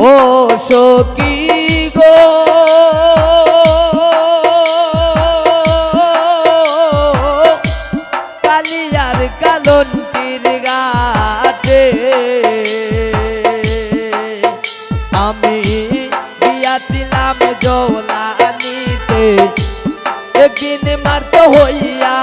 ও সখী গো। কালিয়ার কালন্টির গাটে আমি দিয়াছিলাম জলানিতে। একদিন মারতে হইয়া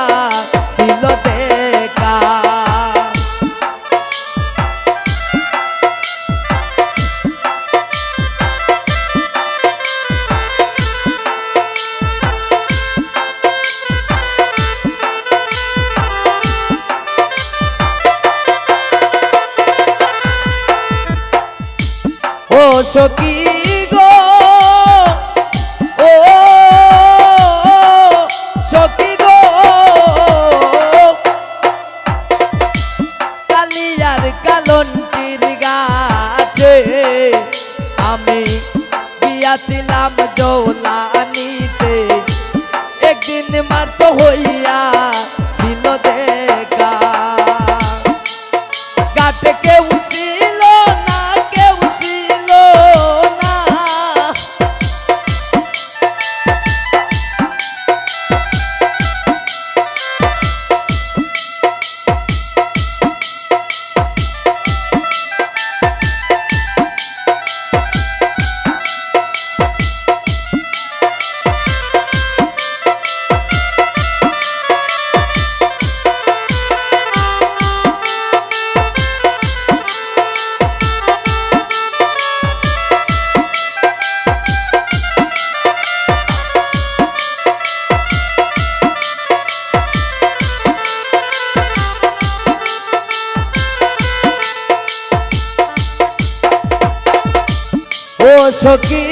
সখী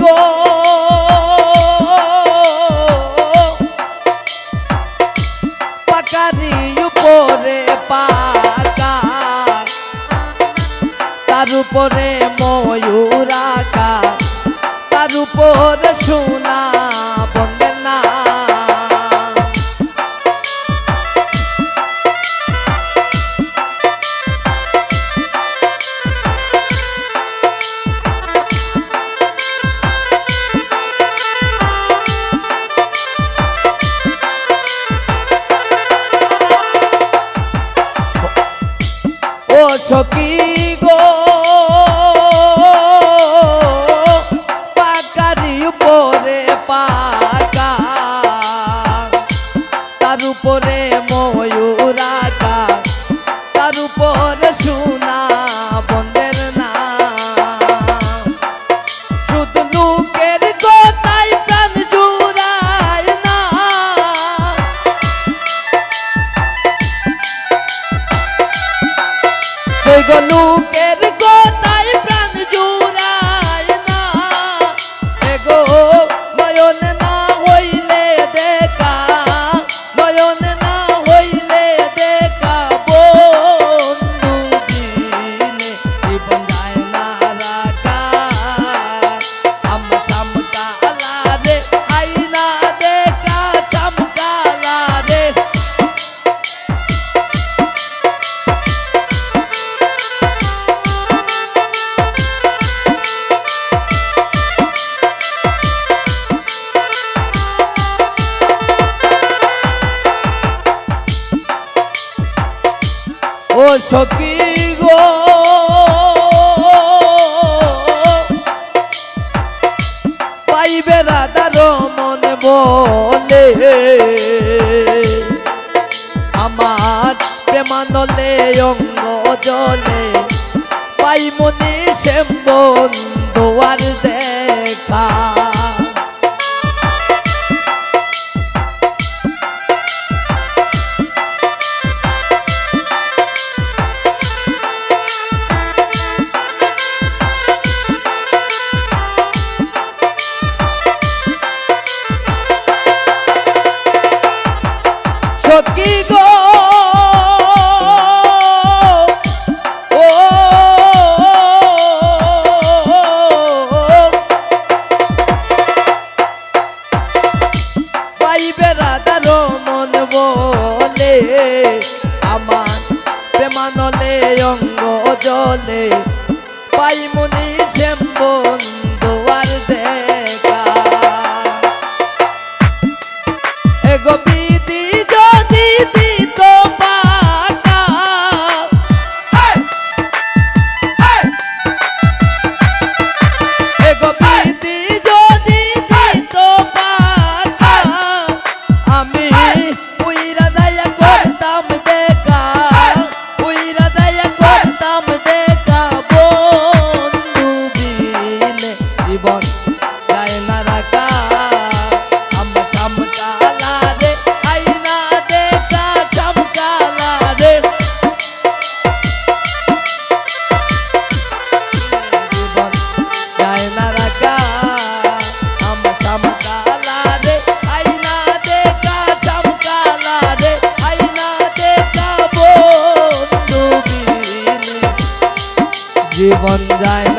গো। পাকারি উপরে পাকা তার উপরে ময়ূর Yo সখী গো। পাইবে রাধার মন বলে। আমার প্রেমানলে অঙ্গ জলে। পাইমনি শ্যাম দেখা। কি গো? ও পাইবে রাধারো মন বলে আমার প্রেমানলে অঙ্গ one day.